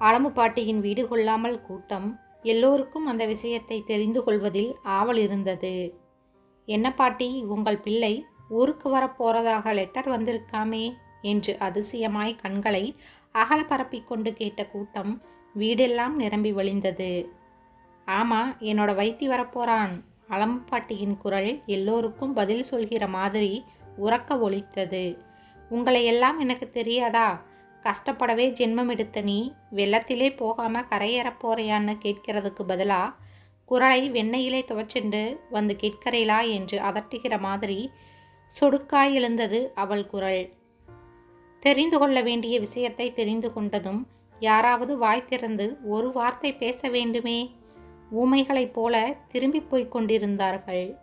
அளமு பாட்டியின் வீடு கொள்ளாமல் கூட்டம் எல்லோருக்கும் அந்த விஷயத்தை தெரிந்து கொள்வதில் ஆவல் இருந்தது. என்ன பாட்டி உங்கள் பிள்ளை ஊருக்கு வரப்போறதாக லெட்டர் வந்திருக்காமே? என்று அதிசயமாய் கண்களை அகல பரப்பிக் கொண்டு கேட்ட கூட்டம் வீடெல்லாம் நிரம்பி வழிந்தது. ஆமா என்னோட வைத்தி வரப்போறான் அளம்பு பாட்டியின் குரல் எல்லோருக்கும் பதில் சொல்கிற மாதிரி உறக்க ஒழித்தது உங்களை எல்லாம் எனக்கு தெரியாதா? கஷ்டப்படவே ஜென்மம் எடுத்த நீ வெள்ளத்திலே போகாமல் கரையேறப் போறியான்னு கேட்கிறதுக்கு பதிலாக குரலை வெண்ணெயிலே துவச்சுண்டு வந்து கேட்கிறீளா என்று அதட்டுகிற மாதிரி சொடுக்காய் எழுந்தது அவள் குரல். தெரிந்து கொள்ள வேண்டிய விஷயத்தை தெரிந்து கொண்டதும் யாராவது வாய் திறந்து ஒரு வார்த்தை பேச வேண்டுமே? ஊமைகளைப் போல திரும்பி போய்க் கொண்டிருந்தார்கள்.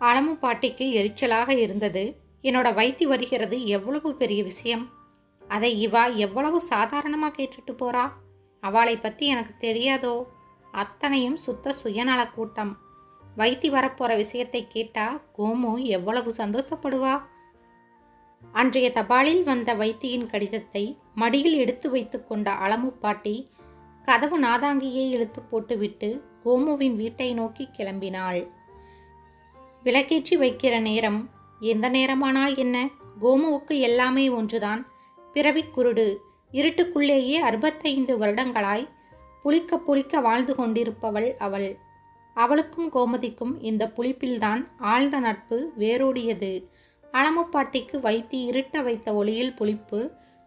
அளமு பாட்டிக்கு எரிச்சலாக இருந்தது. என்னோட வைத்தி வருகிறது எவ்வளவு பெரிய விஷயம்? அதை இவா எவ்வளவு சாதாரணமாக கேட்டுட்டு போறா? அவளை பற்றி எனக்கு தெரியாதோ? அத்தனையும் சுத்த சுயநல கூட்டம். வைத்தி வரப்போகிற விஷயத்தை கேட்டா கோமு எவ்வளவு சந்தோஷப்படுவா? அன்றைய தபாலில் வந்த வைத்தியின் கடிதத்தை மடியில் எடுத்து வைத்து கொண்ட அளமு பாட்டி கதவு நாதாங்கியை இழுத்து போட்டுவிட்டு கோமுவின் வீட்டை நோக்கி கிளம்பினாள். விளக்கேற்றி வைக்கிற நேரம் எந்த நேரமானால் என்ன? கோமுவுக்கு எல்லாமே ஒன்றுதான். பிறவிக் குருடு. இருட்டுக்குள்ளேயே அறுபத்தைந்து வருடங்களாய் புளிக்க புளிக்க வாழ்ந்து கொண்டிருப்பவள் அவள். அவளுக்கும் கோமதிக்கும் இந்த புளிப்பில்தான் ஆழ்ந்த நட்பு வேரோடியது. அளமுப்பாட்டிக்கு வைத்து இருட்ட வைத்த ஒளியில் புளிப்பு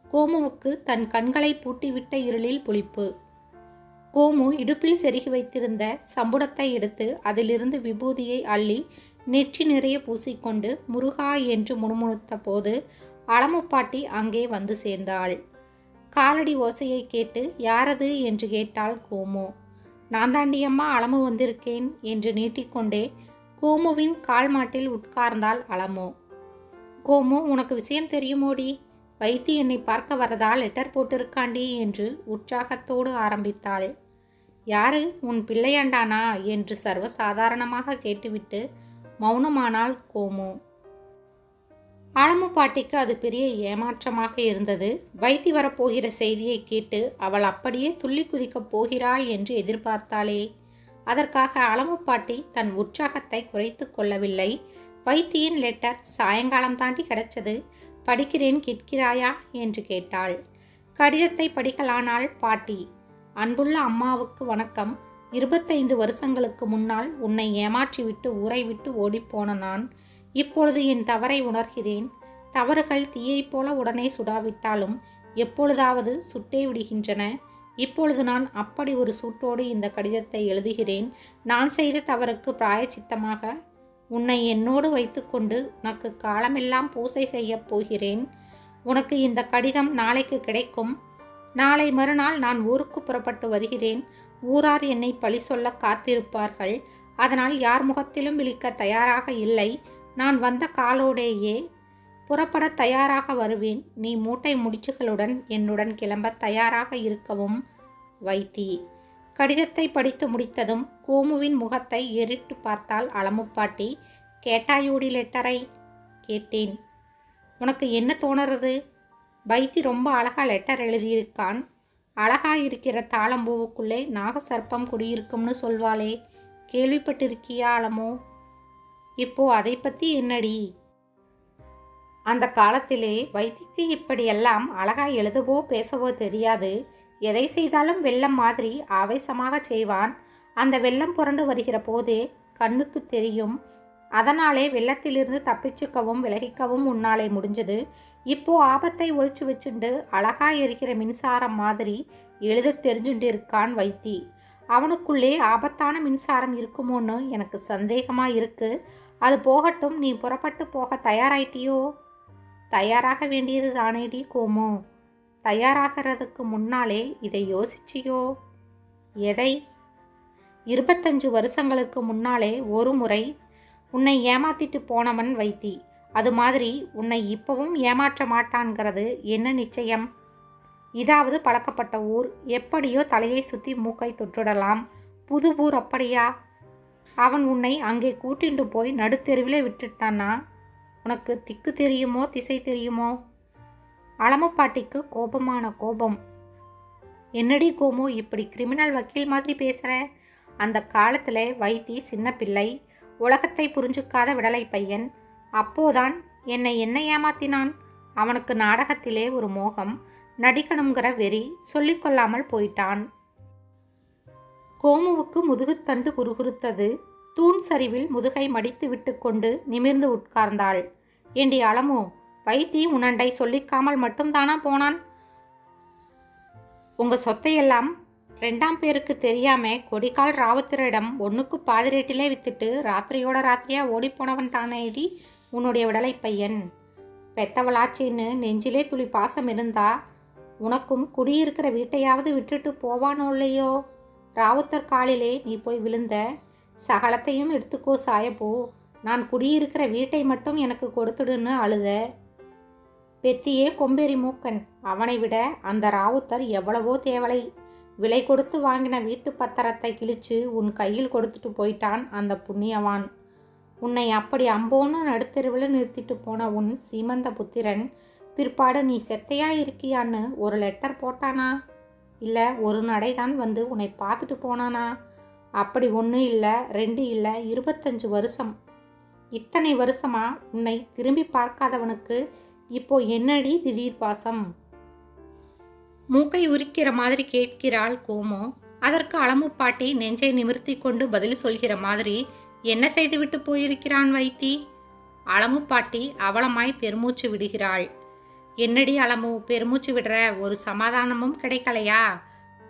கோமுவுக்கு தன் கண்களை பூட்டிவிட்ட இருளில் புளிப்பு. கோமு இடுப்பில் செருகி வைத்திருந்த சம்புடத்தை எடுத்து அதிலிருந்து விபூதியை அள்ளி நெற்றி நிறைய பூசிக்கொண்டு முருகா என்று முணுமுணுத்த போது அலமுப்பாட்டி அங்கே வந்து சேர்ந்தாள். காலடி ஓசையை கேட்டு யாரது? என்று கேட்டாள் கோமு. நான் தாண்டியம்மா அளமு வந்திருக்கேன் என்று நீட்டிக்கொண்டே கோமுவின் கால் மாட்டில் உட்கார்ந்தாள் அளமு கோமு உனக்கு விஷயம் தெரியுமோடி? வைத்தி என்னை பார்க்க வரதா? லெட்டர் போட்டிருக்காண்டி என்று உற்சாகத்தோடு ஆரம்பித்தாள். யாரு? உன் பிள்ளையாண்டானா? என்று சர்வசாதாரணமாக கேட்டுவிட்டு மௌனமானாள் கோமு. ஆழமு பாட்டிக்கு அது பெரிய ஏமாற்றமாக இருந்தது. வைத்தி வரப்போகிற செய்தியை கேட்டு அவள் அப்படியே துள்ளி குதிக்கப் போகிறாள் என்று எதிர்பார்த்தாளே. அதற்காக அளமு பாட்டி தன் உற்சாகத்தை குறைத்து கொள்ளவில்லை. வைத்தியின் லெட்டர் சாயங்காலம் தாண்டி கிடைச்சது. படிக்கிறேன் கேட்கிறாயா? என்று கேட்டாள். கடிதத்தை படிக்கலானாள் பாட்டி. அன்புள்ள அம்மாவுக்கு வணக்கம். இருபத்தைந்து வருஷங்களுக்கு முன்னால் உன்னை ஏமாற்றிவிட்டு ஊரை விட்டு ஓடிப்போன நான் இப்பொழுது என் தவறை உணர்கிறேன். தவறுகள் தீயைப் போல உடனே சுடாவிட்டாலும் எப்பொழுதாவது சுட்டே விடுகின்றன. இப்பொழுது நான் அப்படி ஒரு சூட்டோடு இந்த கடிதத்தை எழுதுகிறேன். நான் செய்த தவறுக்கு பிராயச்சித்தமாக உன்னை என்னோடு வைத்துக்கொண்டு உனக்கு காலமெல்லாம் பூசை செய்யப் போகிறேன். உனக்கு இந்த கடிதம் நாளைக்கு கிடைக்கும். நாளை மறுநாள் நான் ஊருக்கு புறப்பட்டு வருகிறேன். ஊரார் என்னை பழி சொல்ல காத்திருப்பார்கள். அதனால் யார் முகத்திலும் விழிக்க தயாராக இல்லை. நான் வந்த காலோடேயே புறப்பட தயாராக வருவேன். நீ மூட்டை முடிச்சுகளுடன் என்னுடன் கிளம்ப தயாராக இருக்கவும் வைத்தி. கடிதத்தை படித்து முடித்ததும் கோமுவின் முகத்தை எரிட்டு பார்த்தால் அளமுப்பாட்டி கேட்டாயூடி லெட்டரை? கேட்டேன். உனக்கு என்ன தோணுறது? வைத்தி ரொம்ப அழகா லெட்டர் எழுதியிருக்கான். அழகா இருக்கிற தாளம்பூவுக்குள்ளே நாகசர்ப்பம் குடியிருக்கும்னு சொல்வாளே. கேள்விப்பட்டிருக்கியா அலமோ? இப்போ அதை பற்றி என்னடி? அந்த காலத்திலே வைத்திக்கு இப்படியெல்லாம் அழகா எழுதவோ பேசவோ தெரியாது. எதை செய்தாலும் வெள்ளம் மாதிரி ஆவேசமாக செய்வான். அந்த வெள்ளம் புரண்டு வருகிற போதே கண்ணுக்கு தெரியும். அதனாலே வெள்ளத்திலிருந்து தப்பிச்சுக்கவும் விலகிக்கவும் உன்னாலே முடிஞ்சது. இப்போ ஆபத்தை ஒழிச்சு வச்சுண்டு அழகா இருக்கிற மின்சாரம் மாதிரி எழுத தெரிஞ்சுட்டு இருக்கான் வைத்தி. அவனுக்குள்ளே ஆபத்தான மின்சாரம் இருக்குமோன்னு எனக்கு சந்தேகமாக இருக்குது அது போகட்டும் நீ புறப்பட்டு போக தயாராயிட்டியோ? தயாராக வேண்டியது தானேடி கோமோ? தயாராகிறதுக்கு முன்னாலே இதை யோசிச்சியோ? எதை? இருபத்தஞ்சு வருஷங்களுக்கு முன்னாலே ஒரு முறை உன்னை ஏமாத்திட்டு போனவன் வைத்தி. அது மாதிரி உன்னை இப்பவும் ஏமாற்ற மாட்டான்கிறது என்ன நிச்சயம்? இதாவது பழக்கப்பட்ட ஊர். எப்படியோ தலையை சுற்றி மூக்கை தொட்டுடலாம். புது ஊர் அப்படியா? அவன் உன்னை அங்கே கூட்டிண்டு போய் நடுத்தெருவிலே விட்டுட்டானா? உனக்கு திக்கு தெரியுமோ திசை தெரியுமோ? அளமப்பாட்டிக்கு கோபமான கோபம். என்னடி கோமோ இப்படி கிரிமினல் வக்கீல் மாதிரி பேசுகிற அந்த காலத்தில் வைத்தி சின்ன பிள்ளை உலகத்தை புரிஞ்சுக்காத விடலை பையன். அப்போதான் என்னை என்ன ஏமாத்தினான்? அவனுக்கு நாடகத்திலே ஒரு மோகம் நடிக்கணுங்கிற வெறி சொல்லிக்கொள்ளாமல் போயிட்டான். கோமுவுக்கு முதுகுத்தண்டு குறுகுறுத்தது. தூண் சரிவில் முதுகை மடித்து விட்டுக்கொண்டு நிமிர்ந்து உட்கார்ந்தாள். ஏண்டி அளமு வைத்தி உனண்டை சொல்லிக்காமல் மட்டும்தானா போனான்? உங்க சொத்தையெல்லாம் ரெண்டாம் பேருக்கு தெரியாம கொடிக்கால் ராவுத்திரிடம் ஒன்றுக்கு பாதி ரேட்டிலே வித்துட்டு ராத்திரியோட ராத்திரியா ஓடிப்போனவன் தானேடி உன்னுடைய விடலை பையன். பெத்தவளாச்சின்னு நெஞ்சிலே துளி பாசம் இருந்தா உனக்கும் குடியிருக்கிற வீட்டையாவது விட்டுட்டு போவானோ இல்லையோ? ராவுத்தர் காலிலே நீ போய் விழுந்த சகலத்தையும் எடுத்துக்கோ சாயப்போ. நான் குடியிருக்கிற வீட்டை மட்டும் எனக்கு கொடுத்துடுன்னு அழுத. பெத்தியே கொம்பேரி மூக்கன். அவனை விட அந்த ராவுத்தர் எவ்வளவோ தேவலை. விலை கொடுத்து வாங்கின வீட்டு பத்திரத்தை கிழிச்சு உன் கையில் கொடுத்துட்டு போயிட்டான் அந்த புண்ணியவான். உன்னை அப்படி அம்போன்னு நடுத்தெருவில் நிறுத்திட்டு போன உன் சீமந்த புத்திரன் பிற்பாடு நீ செத்தையா இருக்கியான்னு ஒரு லெட்டர் போட்டானா? இல்லை ஒரு நடைதான் வந்து உன்னை பார்த்துட்டு போனானா? அப்படி ஒன்று இல்லை ரெண்டு இல்லை இருபத்தஞ்சு வருஷம். இத்தனை வருஷமா உன்னை திரும்பி பார்க்காதவனுக்கு இப்போ என்னடி திடீர் பாசம்? மூக்கை உரிக்கிற மாதிரி கேட்கிறாள் கோமோ. அதற்கு அளமு பாட்டி நெஞ்சை நிமிர்த்தி கொண்டு பதில் சொல்கிற மாதிரி என்ன செய்துவிட்டு போயிருக்கிறான் வைத்தி? அளமு பாட்டி அவலமாய் பெருமூச்சு விடுகிறாள். என்னடி அளமு பெருமூச்சு விடுற? ஒரு சமாதானமும் கிடைக்கலையா?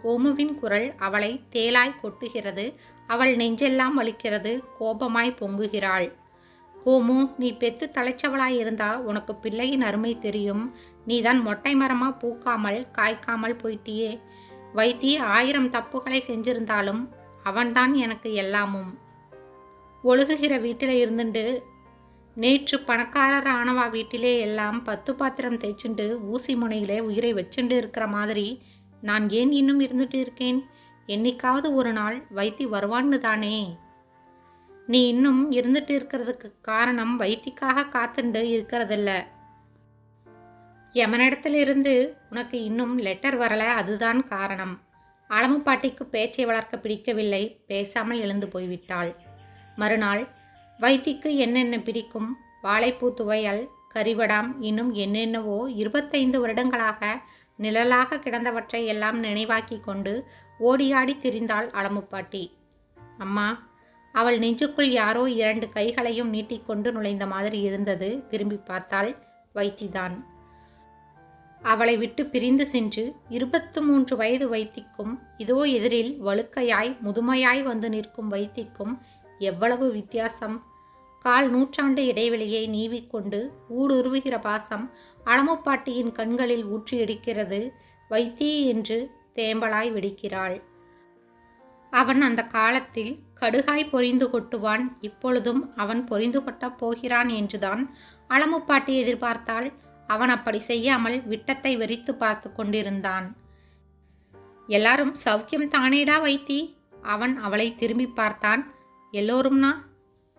கோமுவின் குரல் அவளை தேலாய் கொட்டுகிறது. அவள் நெஞ்செல்லாம் வலிக்கிறது. கோபமாய் பொங்குகிறாள். கோமு நீ பெத்து தலைச்சவளாய் இருந்தா உனக்கு பிள்ளையின் அருமை தெரியும். நீதான் மொட்டை மரமா பூக்காமல் காய்க்காமல் போயிட்டியே. வைத்தி ஆயிரம் தப்புகளை செஞ்சிருந்தாலும் அவன்தான் எனக்கு எல்லாமும். ஒழுகுகிற வீட்டில் இருந்துட்டு நேற்று பணக்காரர் ஆனவா வீட்டிலே எல்லாம் பத்து பாத்திரம் தேய்ச்சுண்டு ஊசி முனையிலே உயிரை வச்சுண்டு இருக்கிற மாதிரி நான் ஏன் இன்னும் இருந்துட்டு இருக்கேன்? என்னைக்காவது ஒரு நாள் வைத்தி வருவான்னு தானே? நீ இன்னும் இருந்துட்டு இருக்கிறதுக்கு காரணம் வைத்திக்காக காத்துண்டு இருக்கிறதில்ல. எமனிடத்துலேருந்து உனக்கு இன்னும் லெட்டர் வரல அதுதான் காரணம். அளமுப்பாட்டிக்கு பேச்சை வளர்க்க பிடிக்கவில்லை பேசாமல் எழுந்து போய்விட்டாள். மறுநாள் வைத்திக்கு என்னென்ன பிடிக்கும்? வாழைப்பூ துவையல் கறிவடாம் இன்னும் என்னென்னவோ இருபத்தைந்து வருடங்களாக நிழலாக கிடந்தவற்றை எல்லாம் நினைவாக்கி கொண்டு ஓடியாடி திரிந்தாள் அளமுப்பாட்டி அம்மா அவள் நெஞ்சுக்குள் யாரோ இரண்டு கைகளையும் நீட்டிக்கொண்டு நுழைந்த மாதிரி இருந்தது திரும்பி பார்த்தாள் வைத்திதான். அவளை விட்டு பிரிந்து சென்று இருபத்து மூன்று வயது வைத்திக்கும் இதோ எதிரில் வழுக்கையாய் முதுமையாய் வந்து நிற்கும் வைத்திக்கும் எவ்வளவு வித்தியாசம்? கால் நூற்றாண்டு இடைவெளியை நீவிக்கொண்டு ஊடுருவுகிற பாசம் அளமுப்பாட்டியின் கண்களில் ஊற்றி எடுக்கிறது வைத்தி என்று தேம்பலாய் வெடிக்கிறாள். அவன் அந்த காலத்தில் கடுகாய் பொரிந்து கொட்டுவான் இப்பொழுதும் அவன் பொரிந்து கொட்டப் போகிறான் என்றுதான் அளமுப்பாட்டி எதிர்பார்த்தாள். அவன் அப்படி செய்யாமல் விட்டத்தை வெறித்து பார்த்து கொண்டிருந்தான். எல்லாரும் சௌக்கியம் தானேடா வைத்தி? அவன் அவளை திரும்பி பார்த்தான். எல்லோரும்னா?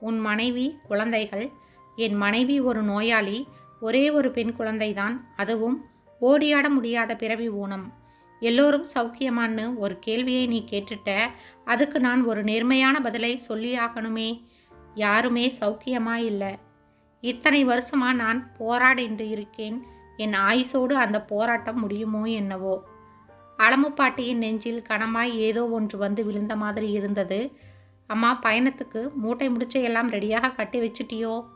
உன் மனைவி குழந்தைகள். என் மனைவி ஒரு நோயாளி. ஒரே ஒரு பெண் குழந்தைதான். அதுவும் ஓடியாட முடியாத பிறவி ஊனம். எல்லோரும் சௌக்கியமான்னு ஒரு கேள்வியை நீ கேட்டுட்ட. அதுக்கு நான் ஒரு நேர்மையான பதிலை சொல்லியாகணுமே யாருமே சௌக்கியமா இல்லை. இத்தனை வருஷமா நான் போராடின்று இருக்கேன். என் ஆயுசோடு அந்த போராட்டம் முடியுமோ என்னவோ. அளமுப்பாட்டியின் நெஞ்சில் கனமாய் ஏதோ ஒன்று வந்து விழுந்த மாதிரி இருந்தது. அம்மா பயணத்துக்கு மூட்டை முடிச்சையெல்லாம் ரெடியாக கட்டி வச்சிட்டியோ?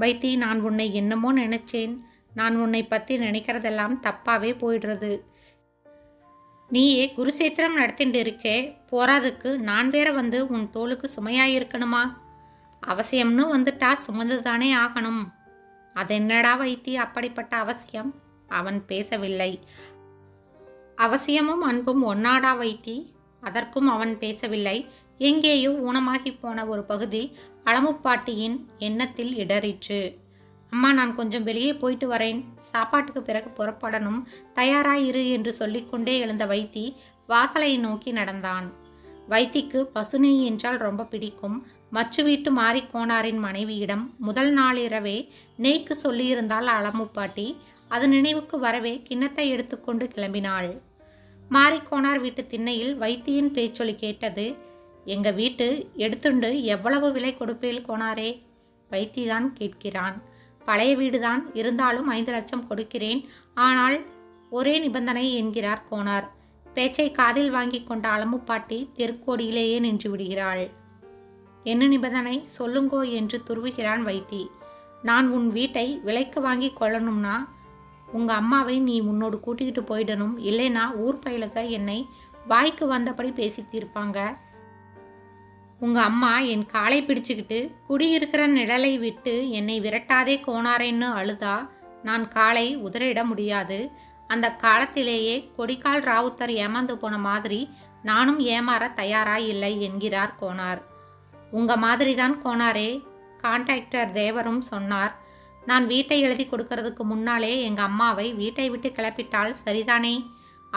வைத்தி நான் உன்னை என்னமோ நினைச்சேன். நான் உன்னை பற்றி நினைக்கிறதெல்லாம் தப்பாகவே போயிடுறது. நீயே குருசேத்திரம் நடத்திட்டு இருக்கே போறாதுக்கு நான் வேற வந்து உன் தோளுக்கு சுமையாயிருக்கணுமா? அவசியம்னு வந்துட்டா சுமந்து தானே ஆகணும். அதென்னடா வைத்தி அப்படிப்பட்ட அவசியம்? அவன் பேசவில்லை. அவசியமும் அன்பும் ஒன்னாடா வைத்தி? அதற்கும் அவன் பேசவில்லை. எங்கேயோ ஊனமாகி போன ஒரு பகுதி அளமுப்பாட்டியின் எண்ணத்தில் இடறிற்று. அம்மா நான் கொஞ்சம் வெளியே போயிட்டு வரேன். சாப்பாட்டுக்கு பிறகு புறப்படணும். தயாராயிரு என்று சொல்லிக்கொண்டே எழுந்த வைத்தி வாசலை நோக்கி நடந்தான். வைத்திக்கு பசுனை என்றால் ரொம்ப பிடிக்கும். மச்சு வீட்டு மாரிக்கோனாரின் மனைவியிடம் முதல் நாளிரவே நெய்க்கு சொல்லியிருந்தால் அளமுப்பாட்டி அது நினைவுக்கு வரவே கிண்ணத்தை எடுத்துக்கொண்டு கிளம்பினாள். மாரிக்கோனார் வீட்டு திண்ணையில் வைத்தியின் பேச்சொலி கேட்டது எங்க வீட்டு எடுத்துண்டு எவ்வளவு விலை கொடுப்பேல் கோனாரே? வைத்திதான் கேட்கிறான். பழைய வீடுதான் இருந்தாலும் ஐந்து லட்சம் கொடுக்கிறேன். ஆனால் ஒரே நிபந்தனை என்கிறார் கோனார். பேச்சை காதில் வாங்கி கொண்ட அலமுப்பாட்டி தெருக்கோடியிலேயே நின்று விடுகிறாள். என்ன நிபந்தனை? சொல்லுங்கோ என்று துருவுகிறான் வைத்தி. நான் உன் வீட்டை விலைக்கு வாங்கி கொள்ளணும்னா உங்க அம்மாவை நீ உன்னோடு கூட்டிக்கிட்டு போயிடணும். இல்லைனா ஊர் பயிலுக்க என்னை வாய்க்கு வந்தபடி பேசி தீர்ப்பாங்க. உங்கள் அம்மா என் காலை பிடிச்சுக்கிட்டு குடியிருக்கிற நிழலை விட்டு என்னை விரட்டாதே கோணாரேன்னு அழுதா நான் காலை உதறிட முடியாது. அந்த காலத்திலேயே கொடிக்கால் ராவுத்தர் ஏமாந்து போன மாதிரி நானும் ஏமாற தயாராக இல்லை என்கிறார் கோனார் உங்க மாதிரிதான் கோனாரே கான்ட்ராக்டர் தேவரும் சொன்னார். நான் வீட்டை எழுதி கொடுக்கறதுக்கு முன்னாலே எங்கள் அம்மாவை வீட்டை விட்டு கிளப்பிட்டால் சரிதானே?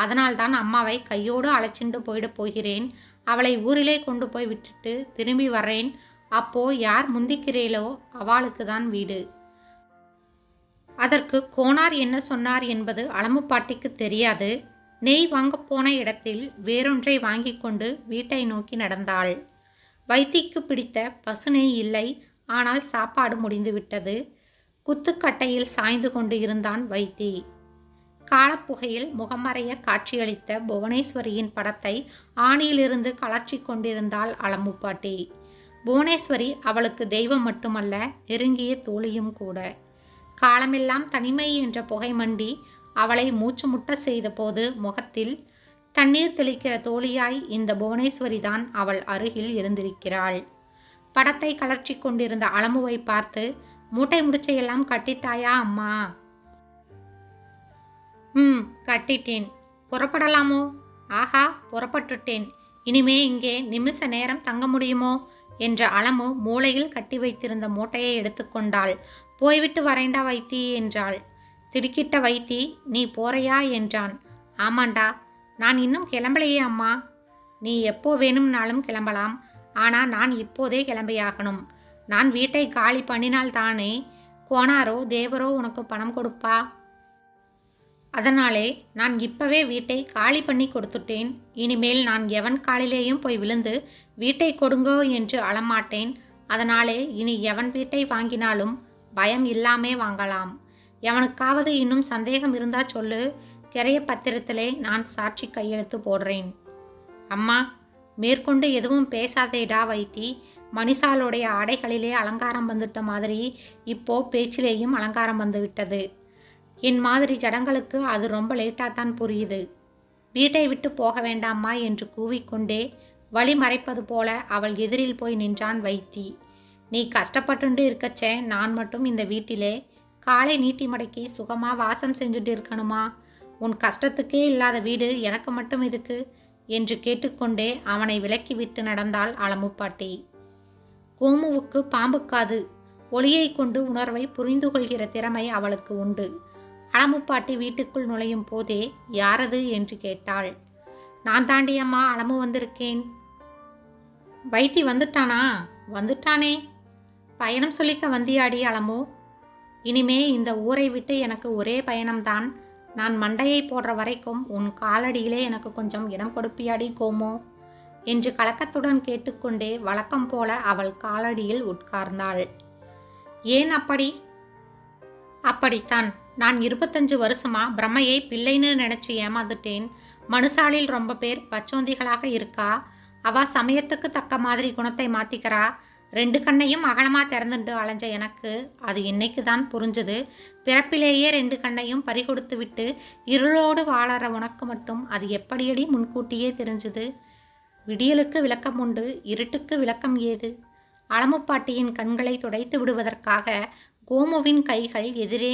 அதனால்தான் அம்மாவை கையோடு அழைச்சிண்டு போயிட போகிறேன். அவளை ஊரிலே கொண்டு போய் விட்டுட்டு திரும்பி வர்றேன். அப்போ யார் முந்திக்கிறீளோ அவளுக்கு தான் வீடு. அதற்கு கோனார் என்ன சொன்னார் என்பது அளமு தெரியாது. நெய் வாங்கப் போன இடத்தில் வேறொன்றை வாங்கி கொண்டு வீட்டை நோக்கி நடந்தாள். வைத்திக்கு பிடித்த பசுநெய் இல்லை. ஆனால் சாப்பாடு முடிந்துவிட்டது. குத்துக்கட்டையில் சாய்ந்து கொண்டு இருந்தான் வைத்தி. காலப்புகையில் முகமறைய காட்சியளித்த புவனேஸ்வரியின் படத்தை ஆணியிலிருந்து கலற்றி கொண்டிருந்தாள் அலம்புப்பாட்டி புவனேஸ்வரி அவளுக்கு தெய்வம் மட்டுமல்ல நெருங்கிய தோழியும் கூட. காலமெல்லாம் தனிமை என்ற புகை மண்டி அவளை மூச்சு முட்ட செய்தபோது முகத்தில் தண்ணீர் தெளிக்கிற தோழியாய் இந்த புவனேஸ்வரி தான் அவள் அருகில் இருந்திருக்கிறாள். படத்தை கலர்ச்சி கொண்டிருந்த அளமுவை பார்த்து மூட்டை முடிச்சையெல்லாம் கட்டிட்டாயா அம்மா? ம் கட்டிட்டேன். புறப்படலாமோ? ஆஹா புறப்பட்டுட்டேன். இனிமே இங்கே நிமிஷ நேரம் தங்க முடியுமோ? என்ற அளமு மூளையில் கட்டி வைத்திருந்த மூட்டையை எடுத்துக்கொண்டாள் போய்விட்டு வரேண்டா வைத்தி என்றாள். திடுக்கிட்ட வைத்தி நீ போறையா? என்றான். ஆமாண்டா. நான் இன்னும் கிளம்பலையே அம்மா. நீ எப்போ வேணும்னாலும் கிளம்பலாம். ஆனால் நான் இப்போதே கிளம்பியாகணும். நான் வீட்டை காலி பண்ணினால் தானே கோனாரோ தேவரோ உனக்கு பணம் கொடுப்பா? அதனாலே நான் இப்பவே வீட்டை காலி பண்ணி கொடுத்துட்டேன். இனிமேல் நான் எவன் காலிலேயும் போய் விழுந்து வீட்டை கொடுங்கோ என்று அழமாட்டேன். அதனாலே இனி எவன் வீட்டை வாங்கினாலும் பயம் இல்லாமே வாங்கலாம். எவனுக்காவது இன்னும் சந்தேகம் இருந்தா சொல்லு. கிரைய பத்திரத்திலே நான் சாட்சி கையெழுத்து போடுறேன். அம்மா மேற்கொண்டு எதுவும் பேசாதேடா வைத்தி. மணிசாலுடைய ஆடைகளிலே அலங்காரம் வந்துட்ட மாதிரி இப்போ பேச்சிலேயும் அலங்காரம் வந்துவிட்டது என் மாதிரி ஜடங்களுக்கு அது ரொம்ப லேட்டாக தான் புரியுது. வீட்டை விட்டு போக வேண்டாமா என்று கூவிக்கொண்டே வழி மறைப்பது போல அவள் எதிரில் போய் நின்றான் வைத்தி. நீ கஷ்டப்பட்டுண்டு இருக்கச்சே நான் மட்டும் இந்த வீட்டிலே காலை நீட்டி மடக்கி சுகமாக வாசம் செஞ்சுட்டு இருக்கணுமா? உன் கஷ்டத்துக்கே இல்லாத வீடு எனக்கு மட்டும் இதுக்கு என்று கேட்டுக்கொண்டே அவனை விலக்கி விட்டு நடந்தாள் அளமுப்பாட்டி கோமுவுக்கு பாம்புக்காது ஒளியை கொண்டு உணர்வை புரிந்து கொள்கிற திறமை அவளுக்கு உண்டு. அளமுப்பாட்டி வீட்டுக்குள் நுழையும் போதே யாரது என்று கேட்டாள். நான் தாண்டி அம்மா அளமு வந்திருக்கேன். வைத்தி வந்துட்டானா? வந்துட்டானே. பயணம் சொல்லிக்க வந்தியாடி அளமு இனிமே இந்த ஊரை விட்டு எனக்கு ஒரே பயணம்தான். நான் மண்டையை போடுற வரைக்கும் உன் காலடியிலே எனக்கு கொஞ்சம் இடம் கொடுப்பியாடி கோமோ என்று கலக்கத்துடன் கேட்டுக்கொண்டே வழக்கம் போல அவள் காலடியில் உட்கார்ந்தாள். ஏன் அப்படி? அப்படித்தான். நான் இருபத்தஞ்சு வருஷமா பிரம்மையை பிள்ளைன்னு நினைச்சு ஏமாந்துட்டேன். மனுசாலில் ரொம்ப பேர் பச்சோந்திகளாக இருக்கா? அவ சமயத்துக்கு தக்க மாதிரி குணத்தை மாத்திக்கிறா? ரெண்டு கண்ணையும் அகலமா திறந்துட்டு அலைஞ்ச எனக்கு அது இன்னைக்கு தான் புரிஞ்சுது? பிறப்பிலேயே ரெண்டு கண்ணையும் பறிகொடுத்து விட்டு இருளோடு வாழற உனக்கு மட்டும் அது எப்படியடி முன்கூட்டியே தெரிஞ்சுது? விடியலுக்கு விளக்கம் உண்டு இருட்டுக்கு விளக்கம் ஏது? அளமுப்பாட்டியின் கண்களை துடைத்து விடுவதற்காக கோமுவின் கைகள் எதிரே